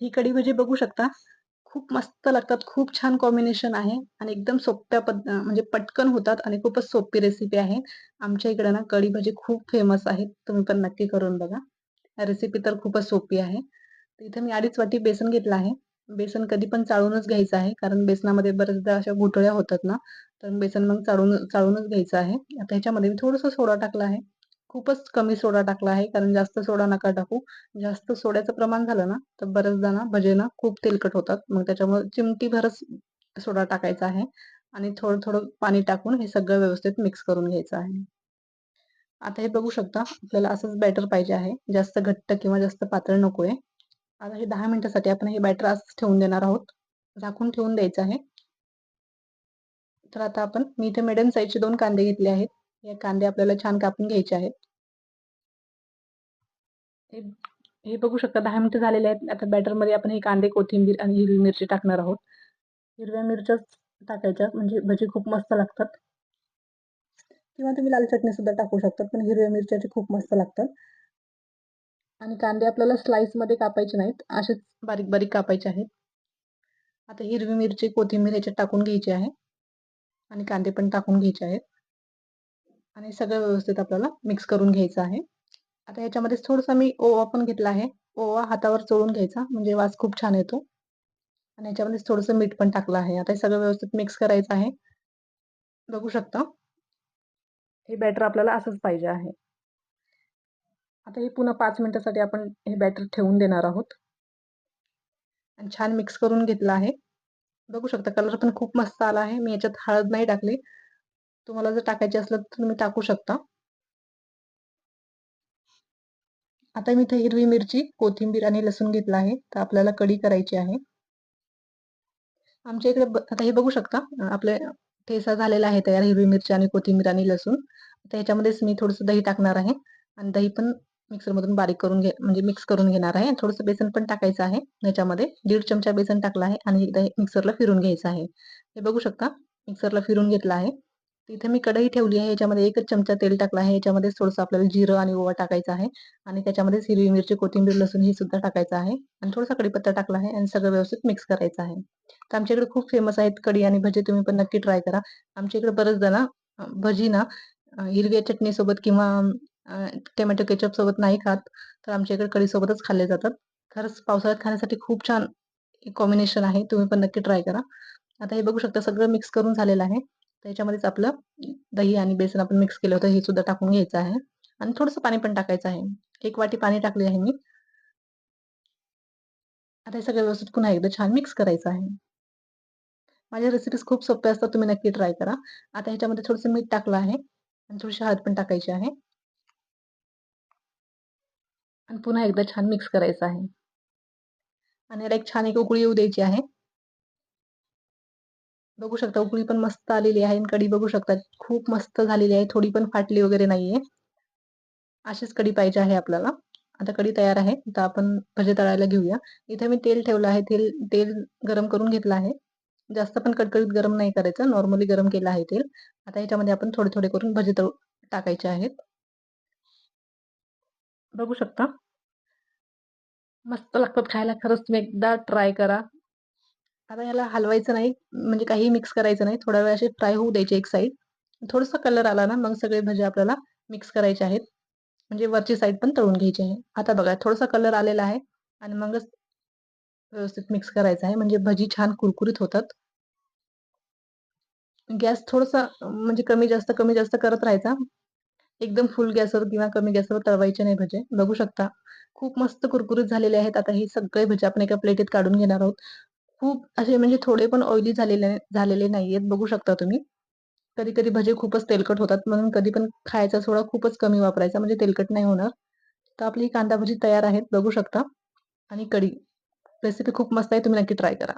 ही कढी भजी म्हणजे बघू शकता. खूप मस्त लागतात. खूप छान कॉम्बिनेशन आहे आणि एकदम सोप्या पद म्हणजे पटकन होतात आणि खूपच सोपी रेसिपी आहे. आमच्या इकडे ना कढी भजी खूप फेमस आहेत. तुम्ही पण नक्की करून बघा. रेसिपी तर खूपच सोपी आहे. इथे मी अडीच वाटी बेसन घेतलं आहे. बेसन कधी पण चाळूनच घ्यायचं आहे. कारण बेसनामध्ये बऱ्याचदा अशा गुठळ्या होतात ना, तर बेसन मग चाळून चाळूनच घ्यायचं आहे. आता ह्याच्यामध्ये मी थोडंसं सोडा टाकला आहे. खूपच कमी सोडा टाकला आहे, कारण जास्त सोडा नका टाकू. जास्त सोड्याचं प्रमाण झालं ना, तर बरेचदा ना भजे ना खूप तेलकट होतात. मग त्याच्यामुळे चिमटी भरच सोडा टाकायचा आहे आणि थोडं-थोडं पाणी टाकून हे सगळं व्यवस्थित मिक्स करून घ्यायचं आहे. आता हे बघू शकता, आपल्याला असंच बॅटर पाहिजे आहे. जास्त घट्ट किंवा जास्त पातळ नकोय. आता हे दहा मिनिटासाठी आपण हे बॅटर असंच ठेवून देणार आहोत. झाकून ठेवून द्यायचं आहे. तर आता आपण मी इथे मिडियम साईजचे दोन कांदे घेतले आहेत. हे कांदे आपल्याला छान कापून घ्यायचे आहेत. हे हे बघू शकता दहा मिनिटं झालेले आहेत. आता बॅटरमध्ये आपण हे कांदे, कोथिंबीर आणि हिरवी मिरची टाकणार आहोत. हिरव्या मिरच्याच टाकायच्या म्हणजे भजी खूप मस्त लागतात. किंवा तुम्ही लाल चटणी सुद्धा टाकू शकतात पण हिरव्या मिरच्याचे खूप मस्त लागतात. आणि कांदे आपल्याला स्लाइसमध्ये कापायचे नाहीत. असेच बारीक-बारीक कापायचे आहेत. आता हिरवी मिरची, कोथिंबीर ह्याच्यात टाकून घ्यायची आहे. आणि कांदे पण टाकून घ्यायचे आहेत. आणि सगळं व्यवस्थित आपल्याला मिक्स करून घ्यायचं आहे. आता ह्याच्यामध्ये थोडंसं मी ओवा पण घेतला आहे. ओवा हातावर चोळून घ्यायचा म्हणजे वास खूप छान येतो. आणि ह्याच्यामध्ये थोडंसं मीठ पण टाकलं आहे. आता हे सगळं व्यवस्थित मिक्स करायचं आहे. बघू शकता. हे बॅटर आपल्याला असंच पाहिजे आहे. आता हे पुन्हा पाच मिनिटासाठी आपण हे बॅटर ठेवून देणार आहोत. आणि छान मिक्स करून घेतलं आहे. बघू शकता कलर पण खूप मस्त आला आहे. मी याच्यात हळद नाही टाकली. तुम्हाला जर टाकायची असलं तर तुम्ही टाकू शकता. आता मी इथे हिरवी मिरची, कोथिंबीर आणि लसूण घेतला आहे. तर आपल्याला कढी करायची आहे. आमच्या इकडे आता हे बघू शकता आपले ठेसा झालेला आहे तयार हिरवी मिरची आणि कोथिंबीर आणि लसूण. आता ह्याच्यामध्येच मी थोडंसं दही टाकणार आहे आणि दही पण मिक्सरमधून बारीक करून घे म्हणजे मिक्स करून घेणार आहे. थोडंसं बेसन पण टाकायचं आहे ह्याच्यामध्ये. दीड चमचा बेसन टाकला आहे आणि एकदा मिक्सरला फिरून घ्यायचं आहे. हे बघू शकता मिक्सरला फिरून घेतलं आहे. तिथे मी कढई ठेवली आहे. याच्यामध्ये एकच चमचा तेल टाकला आहे. याच्यामध्ये थोडंसं आपल्याला जिरं आणि ओवा टाकायचा आहे आणि त्याच्यामध्ये हिरवी मिरची, कोथिंबीर, लसूण हे सुद्धा टाकायचं आहे आणि थोडासा कढीपत्ता टाकला आहे आणि सगळं व्यवस्थित मिक्स करायचं आहे. तर आमच्या इकडे खूप फेमस आहेत कढी आणि भजी. तुम्ही पण नक्की ट्राय करा. आमच्या इकडे बरेचदा ना भजी ना हिरव्या चटणीसोबत किंवा टोमॅटो केचप सोबत नाही खात. तर आमच्या इकडे कढीसोबतच खाल्ले जातात. खरंच पावसाळ्यात खाण्यासाठी खूप छान कॉम्बिनेशन आहे. तुम्ही पण नक्की ट्राय करा. आता हे बघू शकता सगळं मिक्स करून झालेलं आहे. त्याच्यामध्येच आपलं दही आणि बेसन आपण मिक्स केलं होतं हे सुद्धा टाकून घ्यायचं आहे आणि थोडंसं पाणी पण टाकायचं आहे. एक वाटी पाणी टाकले आहे मी. आता हे सगळं व्यवस्थित पुन्हा एकदा छान मिक्स करायचं आहे. माझ्या रेसिपीज खूप सोप्या असतात. तुम्ही नक्की ट्राय करा. आता ह्याच्यामध्ये थोडंसं मीठ टाकलं आहे आणि थोडीशी हळद पण टाकायची आहे. आणि पुन्हा एकदा छान मिक्स करायचं आहे. आणि याला एक छान एक उकळी येऊ द्यायची आहे. बघू शकता उकळी पण मस्त आलेली आहे आणि कढी बघू शकता खूप मस्त झालेली आहे. थोडी पण फाटली वगैरे नाहीये. अशीच कढी पाहिजे आहे आपल्याला. आता कढी तयार आहे. आता आपण भजे तळायला घेऊया. इथे मी तेल ठेवलं आहे. तेल तेल गरम करून घेतलं आहे. जास्त पण कडकडीत गरम नाही करायचं. नॉर्मली गरम केलं आहे तेल. आता ह्याच्यामध्ये आपण थोडे-थोडे करून भजे तळून टाकायचे आहेत. बघू शकता. मस्त लागतात खायला. खरंच तुम्ही एकदा ट्राय करा. आता याला हलवायचं नाही, म्हणजे काही मिक्स करायचं नाही. थोडा वेळ असे फ्राय होऊ द्यायचे एक साईड थोडासा कलर आला ना, मग सगळे भजे आपल्याला मिक्स करायचे आहेत. म्हणजे वरची साईड पण तळून घ्यायची आहे. आता बघा थोडासा कलर आलेला आहे आणि मगच व्यवस्थित मिक्स करायचं आहे. म्हणजे भजी छान कुरकुरीत होतात. गॅस थोडासा म्हणजे कमी-जास्त, कमी-जास्त करत राहायचा. एकदम फुल गॅसवर किंवा कमी गॅसवर तळवायचे नाही भजे. बघू शकता. खूप मस्त कुरकुरीत झालेले आहेत. आता हे सगळे भजे आपण एका प्लेटीत काढून घेणार आहोत. खूप असे म्हणजे थोडे पण ऑइली झालेले झालेले नाहीयेत. बघू शकता तुम्ही. कधी-कधी भजे खूपच तेलकट होतात. म्हणून कधी पण खायचा सोडा खूपच कमी वापरायचा म्हणजे तेलकट नाही होणार. तर आपली कांदा भजी तयार आहेत. बघू शकता. आणि कढी. रेसिपी खूप मस्त आहे. तुम्ही नक्की ट्राय करा.